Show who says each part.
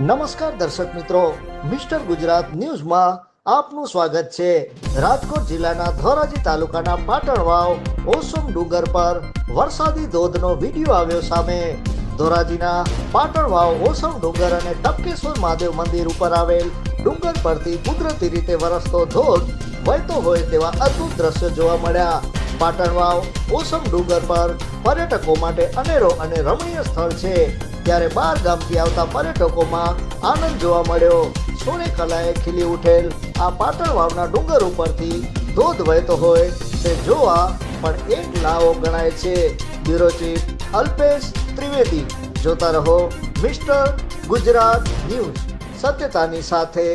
Speaker 1: નમસ્કાર દર્શક મિત્રો, મિસ્ટર ગુજરાત ન્યૂઝમાં આપનું સ્વાગત છે. રાજકોટ જિલ્લાના ધોરાજી તાલુકાના પાટણ વાવ ઓસમ ડુંગર પર વરસાદી ધોધનો વીડિયો આવ્યો સામે. ધોરાજીના પાટણ વાવ ઓસમ ડુંગર અને ટપકેશ્વર મહાદેવ મંદિર ઉપર આવેલ ડુંગર પરથી કુદરતી રીતે વરસતો ધોધ વહેતો હોય તેવા અદ્ભુત દ્રશ્યો જોવા મળ્યા. પાટણ વાવ ઓસમ ડુંગર પર પર્યટકો માટે અનેરો અને રમણીય સ્થળ છે. ત્યારે બાર ગામથી આવતા પર્યટકોમાં આનંદ જોવા મળ્યો. સોને કલાએ ખીલી ઉઠેલ. આ પાટણ વાવના ડુંગર ઉપરથી ધોધ વહેતો હોય તે જોવા પણ એક લાવો ગણાય છે. Bureau chief Alpesh Trivedi. જોતા રહો મિસ્ટર ગુજરાત ન્યૂઝ. સત્યતાની સાથે